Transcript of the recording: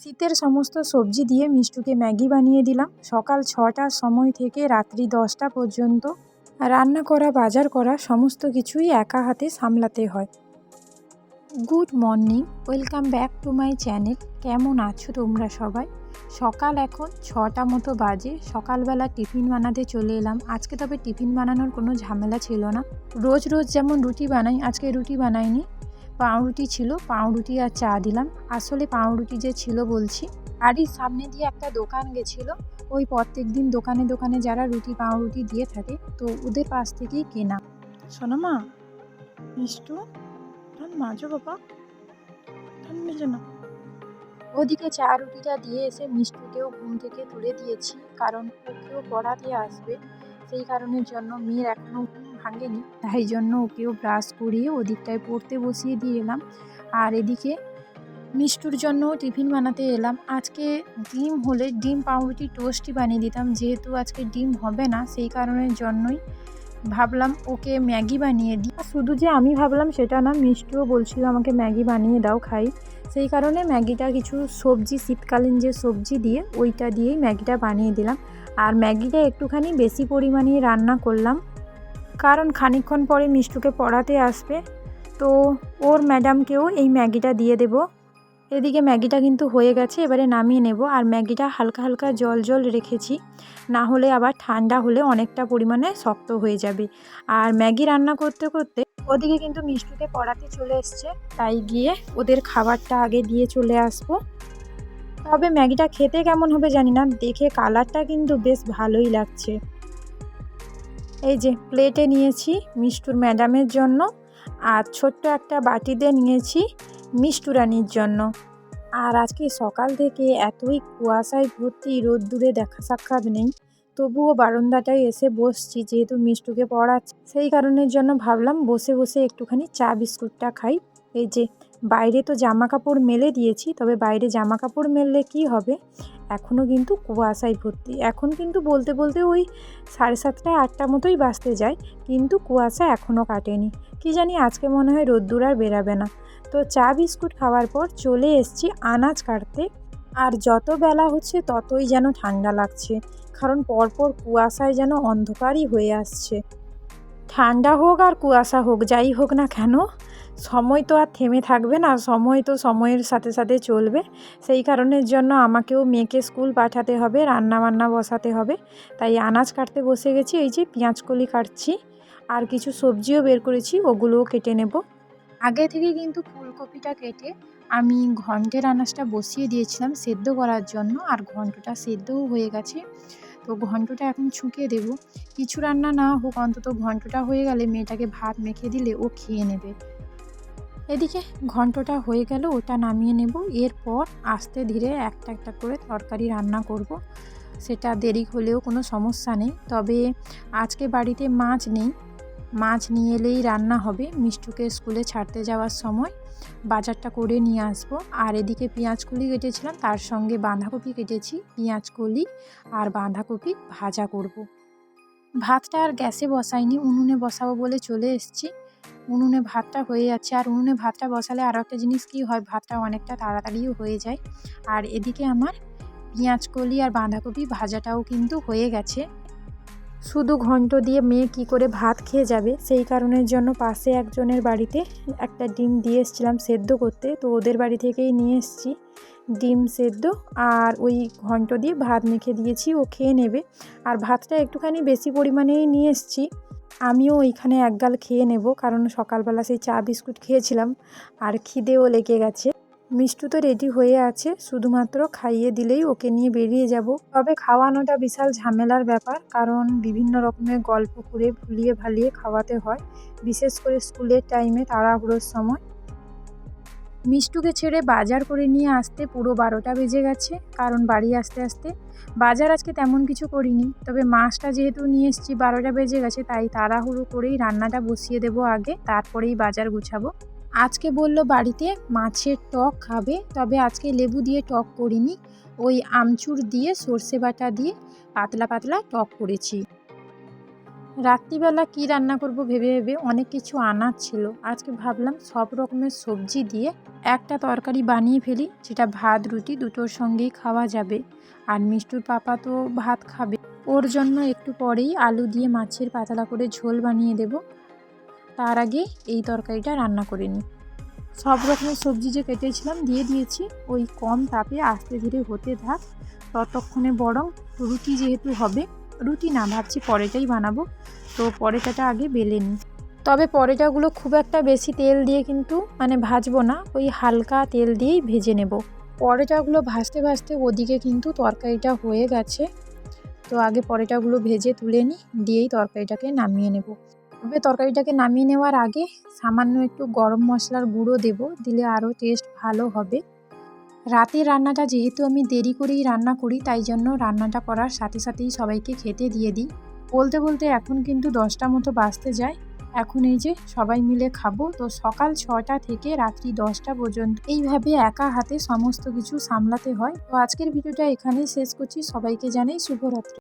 শীতের সমস্ত সবজি দিয়ে মিষ্টুকে ম্যাগি বানিয়ে দিলাম। সকাল ছটার সময় থেকে রাত্রি দশটা পর্যন্ত রান্না করা, বাজার করা সমস্ত কিছুই একা হাতে সামলাতে হয়। Good morning, welcome back to my channel. কেমন আছো তোমরা সবাই? সকাল এখন ছটা মতো বাজে। সকালবেলা টিফিন বানাতে চলে এলাম। আজকে তবে টিফিন বানানোর কোনো ঝামেলা ছিল না। রোজ রোজ যেমন রুটি বানাই, আজকে রুটি বানাইনি। পাউরুটি ছিল, পাউরুটি আর চা দিলাম। আসলে পাউরুটি যে ছিল বলছি, বাড়ির সামনে দিয়ে একটা দোকান গেছিল। ওই প্রত্যেক দিন দোকানে দোকানে যারা রুটি, পাউরুটি দিয়ে থাকে, তো ওদের পাশ থেকেই কেনা। শোনো মা, মিষ্টু, ধান মাজো বাবা ওদিকে চা রুটিটা দিয়ে এসে মিষ্টুকেও ঘুম থেকে তুলে দিয়েছি, কারণ ওকেও পড়াতে আসবে। সেই কারণের জন্য মেয়ের এখনও ভাঙেনি। তাই জন্য ওকেও ব্রাশ করিয়ে ওদিকটায় পড়তে বসিয়ে দিয়ে এলাম। আর এদিকে মিষ্টুর জন্য টিফিন বানাতে এলাম। আজকে ডিম হলে ডিম পাউরুটি টোস্টই বানিয়ে দিতাম। যেহেতু আজকে ডিম হবে না, সেই কারণের জন্যই ভাবলাম ওকে ম্যাগি বানিয়ে দিই। শুধু যে আমি ভাবলাম সেটা না, মিষ্টিও বলছিল আমাকে ম্যাগি বানিয়ে দাও খাই। সেই কারণে ম্যাগিটা কিছু সবজি, শীতকালীন যে সবজি দিয়ে, ওইটা দিয়েই ম্যাগিটা বানিয়ে দিলাম। আর ম্যাগিটা একটুখানি বেশি পরিমাণে রান্না করলাম। কারণ খানিকক্ষণ পরে মিষ্টুকে পড়াতে আসবে, তো ওর ম্যাডামকেও এই ম্যাগিটা দিয়ে দেব। এদিকে ম্যাগিটা কিন্তু হয়ে গেছে, এবারে নামিয়ে নেব। আর ম্যাগিটা হালকা হালকা জল জল রেখেছি, না হলে আবার ঠান্ডা হলে অনেকটা পরিমাণে শক্ত হয়ে যাবে। আর ম্যাগি রান্না করতে করতে ওদিকে কিন্তু মিষ্টুকে পড়াতে চলে এসছে, তাই গিয়ে ওদের খাবারটা আগে দিয়ে চলে আসব। তবে ম্যাগিটা খেতে কেমন হবে জানি না, দেখে কালারটা কিন্তু বেশ ভালোই লাগছে। এই যে প্লেটে নিয়েছি মিষ্টুর ম্যাডামের জন্য আর ছোট্ট একটা বাটিতে নিয়েছি মিষ্টুরানির জন্য। আর আজকে সকাল থেকে এতই কুয়াশায় ভর্তি রোদ্দুরে দেখা সাক্ষাৎ নেই, তবুও বারান্দাটায় এসে বসছি যেহেতু মিষ্টুকে পড়াচ্ছি। সেই কারণের জন্য ভাবলাম বসে বসে একটুখানি চা বিস্কুটটা খাই। এই যে বাইরে তো জামা কাপড় মেলে দিয়েছি, তবে বাইরে জামা কাপড় মেললে কি হবে? এখনও কিন্তু কুয়াশায় ভর্তি। এখন কিন্তু বলতে বলতে ওই সাড়ে সাতটা আটটা মতোই বাঁচতে যায়, কিন্তু কুয়াশা এখনও কাটেনি। কি জানি আজকে মনে হয় রোদ্দুর আর বেরাবে না। তো চা বিস্কুট খাওয়ার পর চলে এসছি আনাজ কাটতে। আর যত বেলা হচ্ছে ততই যেন ঠান্ডা লাগছে, কারণ পরপর কুয়াশায় যেন অন্ধকারই হয়ে আসছে। ঠান্ডা হোক আর কুয়াশা হোক, যাই হোক না কেন সময় তো আর থেমে থাকবে না, সময় তো সময়ের সাথে সাথে চলবে। সেই কারণের জন্য আমাকেও মেয়েকে স্কুল পাঠাতে হবে রান্না বান্না বসাতে হবে। তাই আনাজ কাটতে বসে গেছি, এই যে পেঁয়াজকলি কাটছি, আর কিছু সবজিও বের করেছি, ওগুলোও কেটে নেব। আগে থেকে কিন্তু ফুলকপিটা কেটে আমি ঘন্টের আনাজটা বসিয়ে দিয়েছিলাম সেদ্ধ করার জন্য, আর ঘন্টটা সেদ্ধও হয়ে গেছে। তো ঘন্টটা এখন ছুঁকে দেব। কিছু রান্না না হোক, অন্তত ঘন্টটা হয়ে গেলে মেয়েটাকে ভাত মেখে দিলে ও খেয়ে নেবে। এদিকে ঘন্টটা হয়ে গেল, ওটা নামিয়ে নেব। এরপর আস্তে ধীরে একটা একটা করে তরকারি রান্না করব। সেটা দেরি হলেও কোনো সমস্যা নেই। তবে আজকে বাড়িতে মাছ নেই। মাছ নিয়ে এলেই রান্না হবে। মিষ্টুকে স্কুলে ছাড়তে যাওয়ার সময় বাজারটা করে নিয়ে আসব। আর এদিকে পেঁয়াজকলি কেটেছিলাম, তার সঙ্গে বাঁধাকপি কেটেছি। পেঁয়াজকলি আর বাঁধাকপি ভাজা করব। ভাতটা আর গ্যাসে বসাইনি, উনুনে বসাবো বলে চলে এসেছি। উনুনে ভাতটা হয়ে যাচ্ছে। আর উনুনে ভাতটা বসালে আরও একটা জিনিস কী হয়, ভাতটা অনেকটা তাড়াতাড়িও হয়ে যায়। আর এদিকে আমার পেঁয়াজকলি আর বাঁধাকপি ভাজাটাও কিন্তু হয়ে গেছে। শুধু ঘন্ট দিয়ে মেয়ে কি করে ভাত খেয়ে যাবে? সেই কারণের জন্য পাশে একজনের বাড়িতে একটা ডিম দিয়ে এসেছিলাম সেদ্ধ করতে। তো ওদের বাড়ি থেকেই নিয়ে এসেছি। ডিম সেদ্ধ আর ওই ঘন্ট দিয়ে ভাত মেখে দিয়েছি, ও খেয়ে নেবে। আর ভাতটা একটুখানি বেশি পরিমাণেই নিয়ে এসেছি। আমিও ওইখানে একগাল খেয়ে নেব, কারণ সকালবেলা সেই চা বিস্কুট খেয়েছিলাম আর খিদেও লেগে গেছে। মিষ্টু তো রেডি হয়ে আছে, শুধুমাত্র খাইয়ে দিলেই ওকে নিয়ে বেরিয়ে যাব। তবে খাওয়ানোটা বিশাল ঝামেলার ব্যাপার, কারণ বিভিন্ন রকমের গল্প করে ভুলিয়ে ভালিয়ে খাওয়াতে হয়, বিশেষ করে স্কুলের টাইমে তাড়াহুড়োর সময়। মিষ্টুকে ছেড়ে বাজার করে নিয়ে আসতে পুরো বারোটা বেজে গেছে, কারণ বাড়ি আসতে আসতে বাজার আজকে তেমন কিছু করিনি। তবে মাছটা যেহেতু নিয়ে এসেছি, বারোটা বেজে গেছে, তাই তাড়াহুড়ো করেই রান্নাটা বসিয়ে দেবো আগে, তারপরেই বাজার গুছাবো। আজকে বলল বাড়িতে মাছের টক খাবে, তবে আজকে লেবু দিয়ে টক করিনি, ওই আমচুর দিয়ে সর্ষে বাটা দিয়ে পাতলা পাতলা টক করেছি। রাত্রিবেলা কি রান্না করব ভেবে ভেবে অনেক কিছু আনার ছিল। আজকে ভাবলাম সব রকমের সবজি দিয়ে একটা তরকারি বানিয়ে ফেলি, যেটা ভাত, রুটি দুটোর সঙ্গেই খাওয়া যাবে। আর মিষ্টুর পাপা তো ভাত খাবে। ওর জন্য একটু পরেই আলু দিয়ে মাছের পাতলা করে ঝোল বানিয়ে দেব। তার আগে এই তরকারিটা রান্না করে নিই। সব রকমের সবজি যে কেটেছিলাম দিয়ে দিয়েছি। ওই কম তাপে আস্তে ধীরে হতে থাক। ততক্ষণে বরং রুটি যেহেতু হবে রুটি না, ভাবছি পরেটাই বানাবো। তো পরেটাটা আগে বেলে নিই। তবে পরেটাগুলো খুব একটা বেশি তেল দিয়ে কিন্তু মানে ভাজবো না, ওই হালকা তেল দিয়েই ভেজে নেব। পরেটাগুলো ভাজতে ভাজতে ওদিকে কিন্তু তরকারিটা হয়ে গেছে। তো আগে পরেটাগুলো ভেজে তুলে নিই, দিয়েই তরকারিটাকে নামিয়ে নেব। তবে তরকারিটাকে নামিয়ে নেওয়ার আগে সামান্য একটু গরম মশলার গুঁড়ো দেব, দিলে আরও টেস্ট ভালো হবে। রাতের রান্নাটা যেহেতু আমি দেরি করেই রান্না করি, তাই জন্য রান্নাটা করার সাথে সাথেই সবাইকে খেতে দিয়ে দিই। বলতে বলতে এখন কিন্তু দশটা মতো বাঁচতে যায়। এখন এই যে সবাই মিলে খাব, তো সকাল ছটা থেকে রাত্রি দশটা পর্যন্ত। এইভাবে একা হাতে সমস্ত কিছু সামলাতে হয়। তো আজকের ভিডিওটা এখানেই শেষ করছি। সবাইকে জানাই শুভরাত্রি।